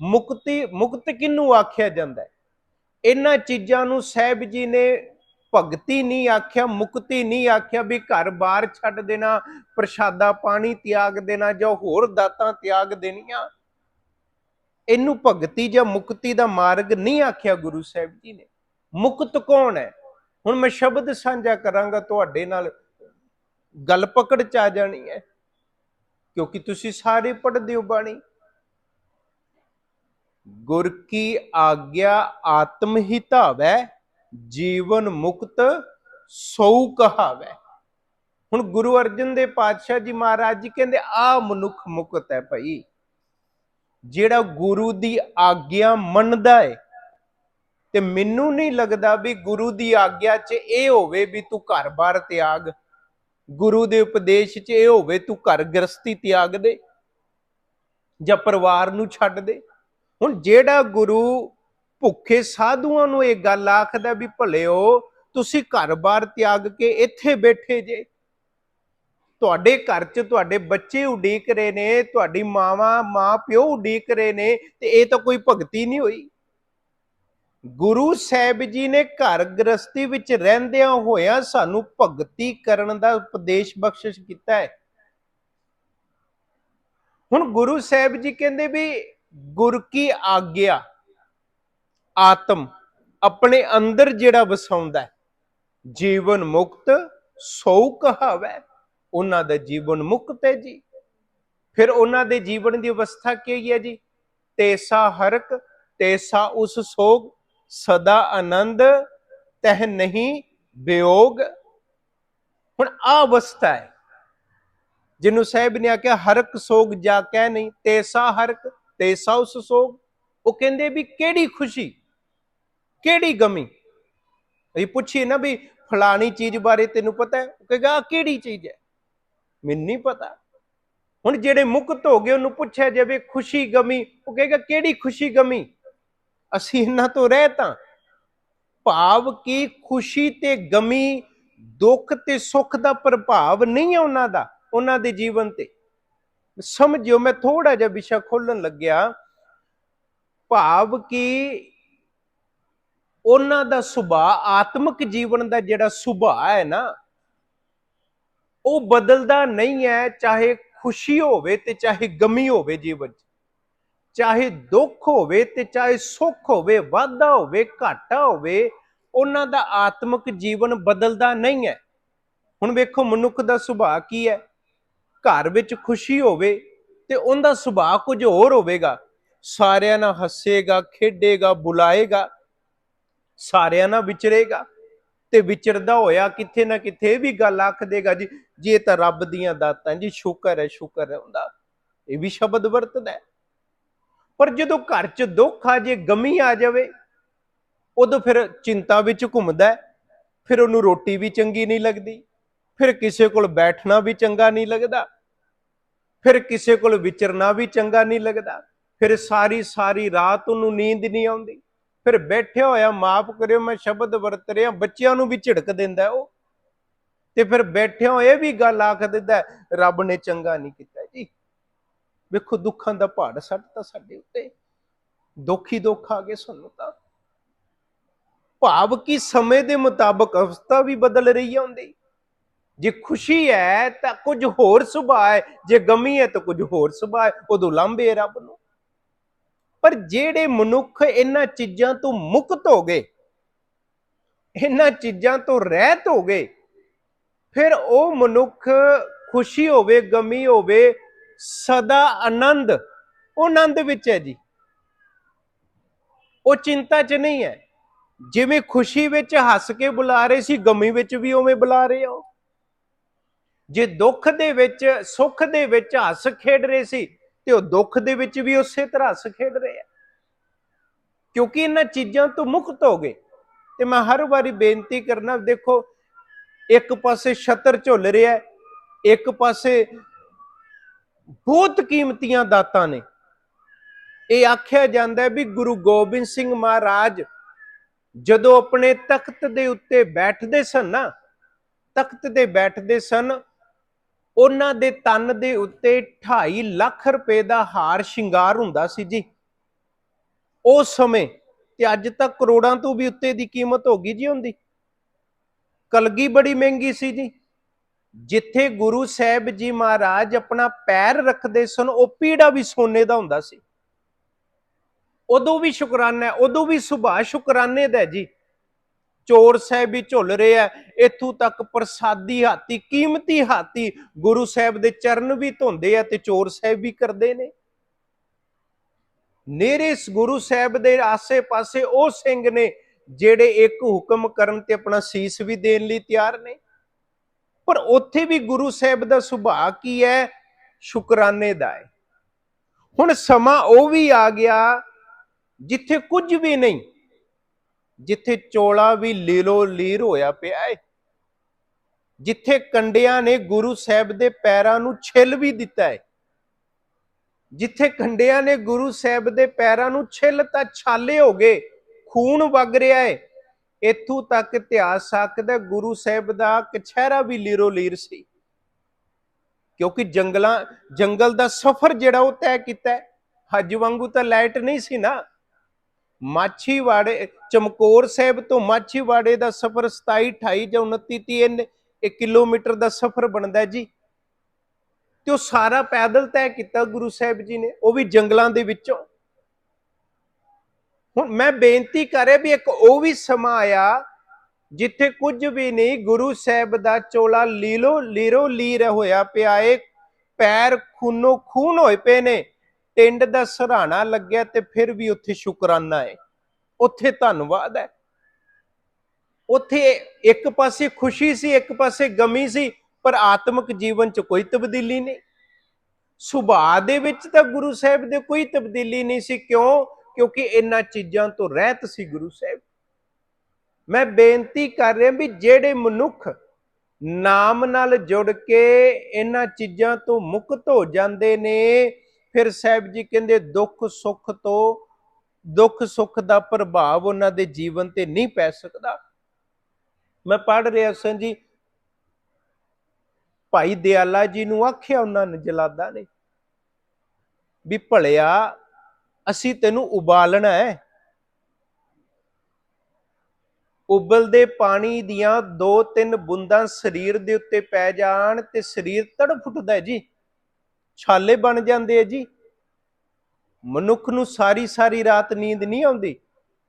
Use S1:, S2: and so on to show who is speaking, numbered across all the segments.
S1: ਮੁਕਤੀ, ਮੁਕਤ ਕਿਹਨੂੰ ਆਖਿਆ ਜਾਂਦਾ ਹੈ? ਇਹਨਾਂ ਚੀਜ਼ਾਂ ਨੂੰ ਸਾਹਿਬ ਜੀ ਨੇ ਭਗਤੀ ਨਹੀਂ ਆਖਿਆ, ਮੁਕਤੀ ਨਹੀਂ ਆਖਿਆ ਵੀ ਘਰ-ਬਾਰ ਛੱਡ ਦੇਣਾ, ਪ੍ਰਸ਼ਾਦਾ ਪਾਣੀ ਤਿਆਗ ਦੇਣਾ ਜਾਂ ਹੋਰ ਦਾਤਾਂ ਤਿਆਗ ਦੇਣੀਆਂ। ਇਹਨੂੰ ਭਗਤੀ ਜਾਂ ਮੁਕਤੀ ਦਾ ਮਾਰਗ ਨਹੀਂ ਆਖਿਆ ਗੁਰੂ ਸਾਹਿਬ ਜੀ ਨੇ। ਮੁਕਤ ਕੌਣ ਹੈ? ਹੁਣ ਮੈਂ ਸ਼ਬਦ ਸਾਂਝਾ ਕਰਾਂਗਾ, ਤੁਹਾਡੇ ਨਾਲ ਗੱਲ ਪਕੜ ਚ ਆ ਜਾਣੀ ਹੈ। ਕਿਉਂਕਿ ਤੁਸੀਂ ਸਾਰੇ ਪੜ੍ਹਦੇ ਹੋ ਬਾਣੀ। ਗੁਰ ਕੀ ਆਗਿਆ ਆਤਮ ਹੀ ਧਾਵੈ, ਜੀਵਨ ਮੁਕਤ ਸੋ ਕਹਾਵੈ। ਹੁਣ ਗੁਰੂ ਅਰਜਨ ਦੇ ਪਾਤਸ਼ਾਹ ਜੀ ਮਹਾਰਾਜ ਜੀ ਕਹਿੰਦੇ ਆ ਮਨੁੱਖ ਮੁਕਤ ਹੈ ਭਾਈ। ਜਿਹੜਾ ਗੁਰੂ ਦੀ ਆਗਿਆ ਮੰਨਦਾ ਹੈ ਤੇ ਮੈਨੂੰ ਨਹੀਂ ਲੱਗਦਾ ਵੀ ਗੁਰੂ ਦੀ ਆਗਿਆ 'ਚ ਇਹ ਹੋਵੇ ਵੀ ਤੂੰ ਘਰ-ਬਾਰ ਤਿਆਗ, ਗੁਰੂ ਦੇ ਉਪਦੇਸ਼ 'ਚ ਇਹ ਹੋਵੇ ਤੂੰ ਘਰ ਗ੍ਰਸਤੀ ਤਿਆਗ ਦੇ, ਜਾਂ ਪਰਿਵਾਰ ਨੂੰ ਛੱਡ ਦੇ। ਹੁਣ ਜਿਹੜਾ ਗੁਰੂ ਭੁੱਖੇ ਸਾਧੂਆਂ ਨੂੰ ਇਹ ਗੱਲ ਆਖਦਾ ਵੀ ਭਲਿਓ ਤੁਸੀਂ ਘਰ-ਬਾਰ ਤਿਆਗ ਕੇ ਇੱਥੇ ਬੈਠੇ ਜੇ। ਤੁਹਾਡੇ ਘਰ 'ਚ ਤੁਹਾਡੇ ਬੱਚੇ ਉਡੀਕ ਰਹੇ ਨੇ, ਤੁਹਾਡੀ ਮਾਵਾ ਮਾਂ ਪਿਓ ਉਡੀਕ ਰਹੇ ਨੇ ਤੇ ਇਹ ਤਾਂ ਕੋਈ ਭਗਤੀ ਨਹੀਂ ਹੋਈ। ਗੁਰੂ ਸਾਹਿਬ ਜੀ ਨੇ ਘਰ ਗ੍ਰਸਤੀ ਵਿੱਚ ਰਹਿੰਦਿਆਂ ਹੋਇਆਂ ਸਾਨੂੰ ਭਗਤੀ ਕਰਨ ਦਾ ਉਪਦੇਸ਼ ਬਖਸ਼ਿਸ਼ ਕੀਤਾ ਹੈ। ਹੁਣ ਗੁਰੂ ਸਾਹਿਬ ਜੀ ਕਹਿੰਦੇ ਵੀ ਗੁਰ ਕੀ ਆਗਿਆ? ਆਤਮ ਆਪਣੇ ਅੰਦਰ ਜਿਹੜਾ ਵਸਾਉਂਦਾ ਜੀਵਨ ਮੁਕਤ ਸੋ ਕਹਾਵੈ। ਉਹਨਾਂ ਦਾ ਜੀਵਨ ਮੁਕਤ ਹੈ ਜੀ। ਫਿਰ ਉਹਨਾਂ ਦੇ ਜੀਵਨ ਦੀ ਅਵਸਥਾ ਕੀ ਹੈ ਜੀ? ਤੇਸਾ ਹਰਕ, ਤੇਸਾ ਉਸ ਸੋਗ, ਸਦਾ ਆਨੰਦ, ਤਹ ਨਹੀਂ ਵਿਯੋਗ ਹੁਣ ਆ ਅਵਸਥਾ ਹੈ। ਜਿਹਨੂੰ ਸਾਹਿਬ ਨੇ ਆਖਿਆ, ਹਰਕ ਸੋਗ ਜਾ ਕਹਿ ਨਹੀਂ, ਤੇਸਾ ਹਰਕ। ਤੇਸਾ ਉਸ ਸੋਗ ਉਹ ਕਹਿੰਦੇ ਵੀ ਕਿਹੜੀ ਖੁਸ਼ੀ, ਕਿਹੜੀ ਗਮੀ? ਇਹ ਪੁੱਛੀ ਨਾ ਵੀ ਫਲਾਣੀ ਚੀਜ਼ ਬਾਰੇ ਤੈਨੂੰ ਪਤਾ ਹੈ? ਉਹ ਕਹੇਗਾ, ਆਹ ਕਿਹੜੀ ਚੀਜ਼ ਹੈ? ਮੈਨੂੰ ਨਹੀਂ ਪਤਾ। ਹੁਣ ਜਿਹੜੇ ਮੁਕਤ ਹੋ ਗਏ, ਉਹਨੂੰ ਪੁੱਛਿਆ ਜਾਵੇ ਖੁਸ਼ੀ, ਗਮੀ, ਉਹ ਕਹੇਗਾ, ਕਿਹੜੀ ਖੁਸ਼ੀ, ਗਮੀ? ਅਸੀਂ ਇਹਨਾਂ ਤੋਂ ਰਹਿ ਤਾਂ ਭਾਵ ਕੀ ਖੁਸ਼ੀ ਤੇ ਗਮੀ ਦੁੱਖ ਤੇ ਸੁੱਖ ਦਾ ਪ੍ਰਭਾਵ ਨਹੀਂ ਹੈ ਉਹਨਾਂ ਦਾ, ਉਹਨਾਂ ਦੇ ਜੀਵਨ ਤੇ। ਸਮਝਿਓ, ਮੈਂ ਥੋੜਾ ਜਿਹਾ ਵਿਸ਼ਾ ਖੋਲਣ ਲੱਗਿਆ। ਭਾਵ ਕਿ ਉਹਨਾਂ ਦਾ ਸੁਭਾਅ, ਆਤਮਿਕ ਜੀਵਨ ਦਾ ਜਿਹੜਾ ਸੁਭਾਅ ਹੈ ਨਾ, ਉਹ ਬਦਲਦਾ ਨਹੀਂ ਹੈ, ਚਾਹੇ ਖੁਸ਼ੀ ਹੋਵੇ ਤੇ ਚਾਹੇ ਗਮੀ ਹੋਵੇ ਜੀਵਨ 'ਚ। ਚਾਹੇ ਦੁੱਖ ਹੋਵੇ ਤੇ ਚਾਹੇ ਸੁੱਖ ਹੋਵੇ, ਵਾਧਾ ਹੋਵੇ, ਘਾਟਾ ਹੋਵੇ, ਉਹਨਾਂ ਦਾ ਆਤਮਿਕ ਜੀਵਨ ਬਦਲਦਾ ਨਹੀਂ ਹੈ। ਹੁਣ ਵੇਖੋ, ਮਨੁੱਖ ਦਾ ਸੁਭਾਅ ਕੀ ਹੈ? ਘਰ ਵਿੱਚ ਖੁਸ਼ੀ ਹੋਵੇ ਤੇ ਉਹਦਾ ਸੁਭਾਅ ਕੁਝ ਹੋਰ ਹੋਵੇਗਾ। ਸਾਰਿਆਂ ਨਾਲ ਹੱਸੇਗਾ, ਖੇਡੇਗਾ, ਬੁਲਾਏਗਾ, ਸਾਰਿਆਂ ਨਾਲ ਵਿਚਰੇਗਾ ਤੇ ਵਿਚਰਦਾ ਹੋਇਆ ਕਿੱਥੇ ਨਾ ਕਿੱਥੇ ਇਹ ਵੀ ਗੱਲ ਆਖ ਦੇਗਾ ਜੀ, ਜੇ ਇਹ ਤਾਂ ਰੱਬ ਦੀਆਂ ਦਾਤਾਂ ਜੀ, ਸ਼ੁਕਰ ਹੈ ਸ਼ੁਕਰ ਹੈ ਹੁੰਦਾ ਇਹ ਵੀ ਸ਼ਬਦ ਵਰਤਦਾ ਪਰ ਜਦੋਂ ਘਰ 'ਚ ਦੁੱਖ ਆ ਜੇ, ਗਮੀ ਆ ਜਾਵੇ, ਉਦੋਂ ਫਿਰ ਚਿੰਤਾ ਵਿੱਚ ਘੁੰਮਦਾ ਫਿਰ ਉਹਨੂੰ ਰੋਟੀ ਵੀ ਚੰਗੀ ਨਹੀਂ ਲੱਗਦੀ, ਫਿਰ ਕਿਸੇ ਕੋਲ ਬੈਠਣਾ ਵੀ ਚੰਗਾ ਨਹੀਂ ਲੱਗਦਾ। ਫਿਰ ਕਿਸੇ ਕੋਲ ਵਿਚਰਨਾ ਵੀ ਚੰਗਾ ਨਹੀਂ ਲੱਗਦਾ। ਫਿਰ ਸਾਰੀ ਸਾਰੀ ਰਾਤ ਉਹਨੂੰ ਨੀਂਦ ਨਹੀਂ ਆਉਂਦੀ। ਫਿਰ ਬੈਠਿਆ ਹੋਇਆ ਮਾਫ ਕਰਿਓ, ਮੈਂ ਸ਼ਬਦ ਵਰਤ ਰਿਹਾ, ਬੱਚਿਆਂ ਨੂੰ ਵੀ ਝਿੜਕ ਦਿੰਦਾ ਉਹ। ਤੇ ਫਿਰ ਬੈਠਿਆ ਹੋਇਆ ਵੀ ਗੱਲ ਆਖ ਦਿੰਦਾ, ਰੱਬ ਨੇ ਚੰਗਾ ਨਹੀਂ ਕੀਤਾ ਜੀ। ਵੇਖੋ ਦੁੱਖਾਂ ਦਾ ਪਹਾੜ ਸੱਟਤਾ ਸਾਡੇ ਉੱਤੇ। ਦੁੱਖ ਹੀ ਦੁੱਖ ਆ ਗਏ ਸਾਨੂੰ ਤਾਂ। ਭਾਵ ਕੀ ਸਮੇਂ ਦੇ ਮੁਤਾਬਕ ਅਵਸਥਾ ਵੀ ਬਦਲ ਰਹੀ ਹੈ ਹੁੰਦੀ ਜੇ ਖੁਸ਼ੀ ਹੈ ਤਾਂ ਕੁਝ ਹੋਰ ਸੁਭਾਅ ਹੈ, ਜੇ ਗਮੀ ਹੈ ਤਾਂ ਕੁਝ ਹੋਰ ਸੁਭਾਅ ਹੈ, ਉਦੋਂ ਲਾਂਬੇ ਰੱਬ ਨੂੰ। ਪਰ ਜਿਹੜੇ ਮਨੁੱਖ ਇਹਨਾਂ ਚੀਜ਼ਾਂ ਤੋਂ ਮੁਕਤ ਹੋ ਗਏ, ਇਹਨਾਂ ਚੀਜ਼ਾਂ ਤੋਂ ਰਹਿਤ ਹੋ ਗਏ, ਫਿਰ ਉਹ ਮਨੁੱਖ ਖੁਸ਼ੀ ਹੋਵੇ, ਗਮੀ ਹੋਵੇ, ਸਦਾ ਆਨੰਦ ਉਹ ਆਨੰਦ ਵਿੱਚ ਹੈ ਜੀ। ਉਹ ਚਿੰਤਾ 'ਚ ਨਹੀਂ ਹੈ। ਜਿਵੇਂ ਖੁਸ਼ੀ ਵਿੱਚ ਹੱਸ ਕੇ ਬੁਲਾ ਰਹੇ ਸੀ, ਗਮੀ ਵਿੱਚ ਵੀ ਉਵੇਂ ਬੁਲਾ ਰਹੇ ਹੋ ਜੇ ਦੁੱਖ ਦੇ ਵਿੱਚ, ਸੁੱਖ ਦੇ ਵਿੱਚ ਹੱਸ ਖੇਡ ਰਹੇ ਸੀ, ਤੇ ਉਹ ਦੁੱਖ ਦੇ ਵਿੱਚ ਵੀ ਉਸੇ ਤਰ੍ਹਾਂ ਹੱਸ ਖੇਡ ਰਹੇ ਆ। ਕਿਉਂਕਿ ਇਹਨਾਂ ਚੀਜ਼ਾਂ ਤੋਂ ਮੁਕਤ ਹੋ ਗਏ। ਤੇ ਮੈਂ ਹਰ ਵਾਰੀ ਬੇਨਤੀ ਕਰਨਾ, ਦੇਖੋ, ਇੱਕ ਪਾਸੇ ਛਤਰ ਝੁੱਲ ਰਿਹਾ ਇੱਕ ਪਾਸੇ ਬਹੁਤ ਕੀਮਤੀਆਂ ਦਾਤਾਂ ਨੇ। ਇਹ ਆਖਿਆ ਜਾਂਦਾ ਵੀ ਗੁਰੂ ਗੋਬਿੰਦ ਸਿੰਘ ਮਹਾਰਾਜ ਜਦੋਂ ਆਪਣੇ ਤਖਤ ਦੇ ਉੱਤੇ ਬੈਠਦੇ ਸਨ ਨਾ, ਤਖਤ ਤੇ ਬੈਠਦੇ ਸਨ ਉਹਨਾਂ ਦੇ ਤਨ ਦੇ ਉੱਤੇ 2.5 ਲੱਖ ਰੁਪਏ ਦਾ ਹਾਰ ਸ਼ਿੰਗਾਰ ਹੁੰਦਾ ਸੀ ਜੀ। ਉਸ ਸਮੇਂ ਤੇ ਅੱਜ ਤਾਂ ਕਰੋੜਾਂ ਤੋਂ ਵੀ ਉੱਤੇ ਦੀ ਕੀਮਤ ਹੋ ਗਈ ਜੀ ਹੁੰਦੀ ਕਲਗੀ ਬੜੀ ਮਹਿੰਗੀ ਸੀ ਜੀ। ਜਿੱਥੇ ਗੁਰੂ ਸਾਹਿਬ ਜੀ ਮਹਾਰਾਜ ਆਪਣਾ ਪੈਰ ਰੱਖਦੇ ਸਨ, ਉਹ ਪੀੜਾ ਵੀ ਸੋਨੇ ਦਾ ਹੁੰਦਾ ਸੀ। ਉਦੋਂ ਵੀ ਸ਼ੁਕਰਾਨਾ, ਉਦੋਂ ਵੀ ਸੁਭਾ ਸ਼ੁਕਰਾਨੇ ਦਾ ਜੀ। ਚੋਰ ਸਾਹਿਬ ਵੀ ਝੁੱਲ ਰਿਹਾ ਇੱਥੋਂ ਤੱਕ ਪ੍ਰਸਾਦੀ ਹਾਤੀ ਕੀਮਤੀ ਹਾਤੀ ਗੁਰੂ ਸਾਹਿਬ ਦੇ ਚਰਨ ਵੀ ਧੁੰਦੇ ਆ ਤੇ ਚੋਰ ਸਾਹਿਬ ਵੀ ਕਰਦੇ ਨੇ। ਨੇਰੇ ਗੁਰੂ ਸਾਹਿਬ ਦੇ ਆਸੇ-ਪਾਸੇ ਉਹ ਸਿੰਘ ਨੇ ਜਿਹੜੇ ਇੱਕ ਹੁਕਮ ਕਰਨ ਤੇ ਆਪਣਾ ਸੀਸ ਵੀ ਦੇਣ ਲਈ ਤਿਆਰ ਨੇ। ਪਰ ਉੱਥੇ ਵੀ ਗੁਰੂ ਸਾਹਿਬ ਦਾ ਸੁਭਾਅ ਕੀ ਹੈ? ਸ਼ੁਕਰਾਨੇ ਦਾ ਹੈ। ਹੁਣ ਸਮਾਂ ਉਹ ਵੀ ਆ ਗਿਆ ਜਿੱਥੇ ਕੁਝ ਵੀ ਨਹੀਂ ਜਿੱਥੇ ਚੋਲਾ ਵੀ ਲੀਲੋ ਲੀਰ ਹੋਇਆ ਪਿਆ ਹੈ ਜਿੱਥੇ ਕੰਡਿਆਂ ਨੇ ਗੁਰੂ ਸਾਹਿਬ ਦੇ ਪੈਰਾਂ ਨੂੰ ਛਿੱਲ ਵੀ ਦਿੱਤਾ ਹੈ ਜਿੱਥੇ ਕੰਡਿਆਂ ਨੇ ਗੁਰੂ ਸਾਹਿਬ ਦੇ ਪੈਰਾਂ ਨੂੰ ਛਿੱਲ ਤਾਂ ਛਾਲੇ ਹੋ ਗਏ, ਖੂਨ ਵਗ ਰਿਹਾ ਹੈ ਇਥੋਂ ਤੱਕ ਇਤਿਹਾਸ ਆਖਦਾ ਗੁਰੂ ਸਾਹਿਬ ਦਾ ਕਛਹਿਰਾ ਵੀ ਲੀਰੋ ਲੀਰ ਸੀ। ਕਿਉਂਕਿ ਜੰਗਲਾਂ, ਜੰਗਲ ਦਾ ਸਫ਼ਰ ਜਿਹੜਾ ਉਹ ਤੈਅ ਕੀਤਾ ਹੈ ਹੱਜ ਵਾਂਗੂ ਤਾਂ ਲਾਈਟ ਨਹੀਂ ਸੀ ਨਾ। ਮਾਛੀਵਾੜੇ, ਚਮਕੌਰ ਸਾਹਿਬ ਤੋਂ ਮਾਛੀਵਾੜੇ ਦਾ ਸਫ਼ਰ 27 28 ਜਾਂ 29 30 ਇੱਕ ਕਿਲੋਮੀਟਰ ਦਾ ਸਫ਼ਰ ਬਣਦਾ ਜੀ। ਤੇ ਉਹ ਸਾਰਾ ਪੈਦਲ ਤੈਅ ਕੀਤਾ ਗੁਰੂ ਸਾਹਿਬ ਜੀ ਨੇ, ਉਹ ਵੀ ਜੰਗਲਾਂ ਦੇ ਵਿੱਚੋਂ। ਹੁਣ ਮੈਂ ਬੇਨਤੀ ਕਰ ਵੀ ਇੱਕ ਉਹ ਵੀ ਸਮਾਂ ਆਇਆ, ਜਿੱਥੇ ਕੁਝ ਵੀ ਨਹੀਂ, ਗੁਰੂ ਸਾਹਿਬ ਦਾ ਚੋਲਾ ਲੀਲੋ, ਲੀਰੋ ਲੀਰ ਹੋਇਆ ਪਿਆ ਏ, ਪੈਰ ਖੂਨੋ ਖੂਨ ਹੋਏ ਪਏ ਨੇ। ਟਿੰਡ ਦਾ ਸਰਾਣਾ ਲੱਗਿਆ ਤੇ ਫਿਰ ਵੀ ਉੱਥੇ ਸ਼ੁਕਰਾਨਾ ਹੈ ਉੱਥੇ ਧੰਨਵਾਦ ਹੈ ਉੱਥੇ ਇੱਕ ਪਾਸੇ ਖੁਸ਼ੀ ਸੀ, ਇੱਕ ਪਾਸੇ ਗਮੀ ਸੀ, ਪਰ ਆਤਮਿਕ ਜੀਵਨ 'ਚ ਕੋਈ ਤਬਦੀਲੀ ਨਹੀਂ। ਸੁਭਾਅ ਦੇ ਵਿੱਚ ਤਾਂ ਗੁਰੂ ਸਾਹਿਬ ਦੇ ਕੋਈ ਤਬਦੀਲੀ ਨਹੀਂ ਸੀ। ਕਿਉਂ? ਕਿਉਂਕਿ ਇਹਨਾਂ ਚੀਜ਼ਾਂ ਤੋਂ ਰਹਿਤ ਸੀ ਗੁਰੂ ਸਾਹਿਬ। ਮੈਂ ਬੇਨਤੀ ਕਰ ਰਿਹਾ ਵੀ ਜਿਹੜੇ ਮਨੁੱਖ ਨਾਮ ਨਾਲ ਜੁੜ ਕੇ ਇਹਨਾਂ ਚੀਜ਼ਾਂ ਤੋਂ ਮੁਕਤ ਹੋ ਜਾਂਦੇ ਨੇ ਫਿਰ ਸਾਹਿਬ ਜੀ ਕਹਿੰਦੇ, ਦੁੱਖ ਸੁੱਖ ਤੋਂ, ਦੁੱਖ ਸੁੱਖ ਦਾ ਪ੍ਰਭਾਵ ਉਹਨਾਂ ਦੇ ਜੀਵਨ ਤੇ ਨਹੀਂ ਪੈ ਸਕਦਾ। ਮੈਂ ਪੜ ਰਿਹਾ ਸਾਂ ਜੀ, ਭਾਈ ਦਿਆਲਾ ਜੀ ਨੂੰ ਆਖਿਆ ਉਹਨਾਂ ਨੇ, ਜਲਾਦਾ ਨੇ, ਵੀ ਭਲਿਆ, ਅਸੀਂ ਤੈਨੂੰ ਉਬਾਲਣਾ ਹੈ। ਉਬਲਦੇ ਪਾਣੀ ਦੀਆਂ ਦੋ ਤਿੰਨ ਬੂੰਦਾਂ ਸਰੀਰ ਦੇ ਉੱਤੇ ਪੈ ਜਾਣ ਤੇ ਸਰੀਰ ਤੜਫ ਉੱਠਦਾ ਜੀ। ਛਾਲੇ ਬਣ ਜਾਂਦੇ ਆ ਜੀ। ਮਨੁੱਖ ਨੂੰ ਸਾਰੀ ਸਾਰੀ ਰਾਤ ਨੀਂਦ ਨਹੀਂ ਆਉਂਦੀ।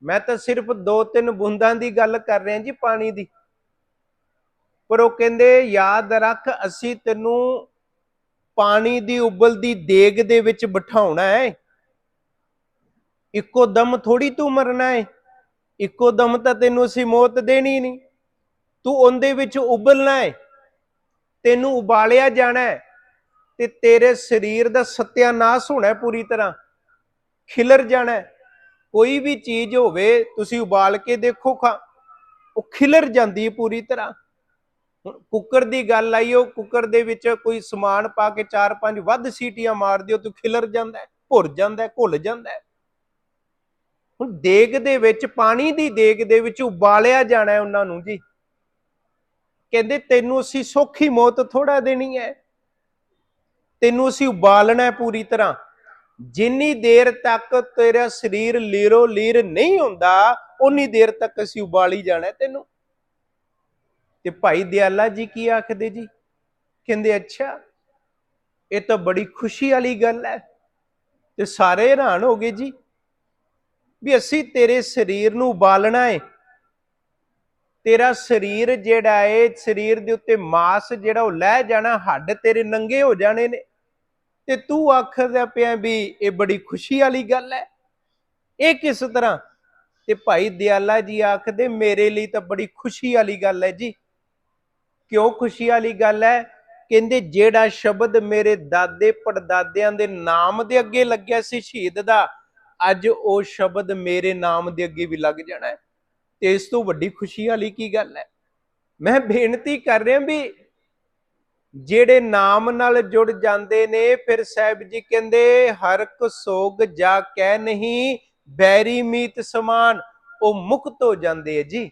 S1: ਮੈਂ ਤਾਂ ਸਿਰਫ ਦੋ ਤਿੰਨ ਬੂੰਦਾਂ ਦੀ ਗੱਲ ਕਰ ਰਿਹਾ ਜੀ ਪਾਣੀ ਦੀ। ਪਰ ਉਹ ਕਹਿੰਦੇ, ਯਾਦ ਰੱਖ, ਅਸੀਂ ਤੈਨੂੰ ਪਾਣੀ ਦੀ ਉਬਲਦੀ ਦੇਗ ਦੇ ਵਿੱਚ ਬਿਠਾਉਣਾ ਹੈ ਇੱਕੋ ਦਮ ਥੋੜੀ ਤੂੰ ਮਰਨਾ ਹੈ ਇੱਕੋ ਦਮ ਤਾਂ ਤੈਨੂੰ ਅਸੀਂ ਮੌਤ ਦੇਣੀ ਨਹੀਂ। ਤੂੰ ਉਹਦੇ ਵਿੱਚ ਉਬਲਣਾ ਹੈ ਤੈਨੂੰ ਉਬਾਲਿਆ ਜਾਣਾ ਹੈ ਤੇ ਤੇਰੇ ਸਰੀਰ ਦਾ ਸਤਿਆਨਾਸ਼ ਹੋਣਾ ਪੂਰੀ ਤਰ੍ਹਾਂ। ਖਿਲਰ ਜਾਣਾ ਕੋਈ ਵੀ ਚੀਜ਼ ਹੋਵੇ, ਤੁਸੀਂ ਉਬਾਲ ਕੇ ਦੇਖੋ ਖਾ। ਉਹ ਖਿਲਰ ਜਾਂਦੀ ਪੂਰੀ ਤਰ੍ਹਾਂ। ਹੁਣ ਕੁੱਕਰ ਦੀ ਗੱਲ ਆਈ, ਉਹ ਕੁੱਕਰ ਦੇ ਵਿੱਚ ਕੋਈ ਸਮਾਨ ਪਾ ਕੇ 4-5 ਵੱਧ ਸੀਟੀਆਂ ਮਾਰ ਦਿਓ, ਤੇ ਖਿਲਰ ਜਾਂਦਾ ਭੁਰ ਜਾਂਦਾ ਹੈ, ਘੁਲ ਜਾਂਦਾ ਹੁਣ ਦੇਗ ਦੇ ਵਿੱਚ, ਪਾਣੀ ਦੀ ਦੇਗ ਦੇ ਵਿੱਚ ਉਬਾਲਿਆ ਜਾਣਾ ਉਹਨਾਂ ਨੂੰ ਜੀ। ਕਹਿੰਦੇ ਤੈਨੂੰ ਅਸੀਂ ਸੌਖੀ ਮੌਤ ਥੋੜਾ ਦੇਣੀ ਹੈ। ਤੈਨੂੰ ਅਸੀਂ ਉਬਾਲਣਾ ਪੂਰੀ ਤਰ੍ਹਾਂ। ਜਿੰਨੀ ਦੇਰ ਤੱਕ ਤੇਰਾ ਸਰੀਰ ਲੀਰੋ ਲੀਰ ਨਹੀਂ ਹੁੰਦਾ ਉਨੀ ਦੇਰ ਤੱਕ ਅਸੀਂ ਉਬਾਲੀ ਜਾਣਾ ਤੈਨੂੰ। ਤੇ ਭਾਈ ਦਿਆਲਾ ਜੀ ਕੀ ਆਖਦੇ ਜੀ? ਕਹਿੰਦੇ, ਅੱਛਾ, ਇਹ ਤਾਂ ਬੜੀ ਖੁਸ਼ੀ ਵਾਲੀ ਗੱਲ ਹੈ। ਤੇ ਸਾਰੇ ਹੈਰਾਨ ਹੋ ਗਏ ਜੀ ਵੀ ਅਸੀਂ ਤੇਰੇ ਸਰੀਰ ਨੂੰ ਉਬਾਲਣਾ ਹੈ। ਤੇਰਾ ਸਰੀਰ ਜਿਹੜਾ ਏ, ਸਰੀਰ ਦੇ ਉੱਤੇ ਮਾਸ ਜਿਹੜਾ ਉਹ ਲੈ ਜਾਣਾ, ਹੱਡ ਤੇਰੇ ਨੰਗੇ ਹੋ ਜਾਣੇ ਨੇ। ਤੇ ਤੂੰ ਆਖਦਾ ਪਿਆ ਵੀ ਇਹ ਬੜੀ ਖੁਸ਼ੀ ਵਾਲੀ ਗੱਲ ਹੈ ਇਹ ਕਿਸ ਤਰ੍ਹਾਂ? ਤੇ ਭਾਈ ਦਿਆਲਾ ਜੀ ਆਖਦੇ, ਮੇਰੇ ਲਈ ਤਾਂ ਬੜੀ ਖੁਸ਼ੀ ਵਾਲੀ ਗੱਲ ਹੈ ਜੀ। ਕਿਉਂ ਖੁਸ਼ੀ ਵਾਲੀ ਗੱਲ ਹੈ ਕਹਿੰਦੇ, ਜਿਹੜਾ ਸ਼ਬਦ ਮੇਰੇ ਦਾਦੇ ਪੜਦਾਦਿਆਂ ਦੇ ਨਾਮ ਦੇ ਅੱਗੇ ਲੱਗਿਆ ਸੀ ਸ਼ਹੀਦ ਦਾ, ਅੱਜ ਉਹ ਸ਼ਬਦ ਮੇਰੇ ਨਾਮ ਦੇ ਅੱਗੇ ਵੀ ਲੱਗ ਜਾਣਾ ਹੈ ਤੇ ਇਸ ਤੋਂ ਵੱਡੀ ਖੁਸ਼ੀ ਵਾਲੀ ਕੀ ਗੱਲ ਹੈ? ਮੈਂ ਬੇਨਤੀ ਕਰ ਰਿਹਾ ਵੀ ਜਿਹੜੇ ਨਾਮ ਨਾਲ ਜੁੜ ਜਾਂਦੇ ਨੇ, ਫਿਰ ਸਾਹਿਬ ਜੀ ਕਹਿੰਦੇ, ਹਰ ਕੋ ਸੋਗ ਜਾ ਕਹਿ ਨਹੀਂ, ਬੈਰੀ ਮੀਤ ਸਮਾਨ, ਉਹ ਮੁਕਤ ਹੋ ਜਾਂਦੇ ਹੈ ਜੀ।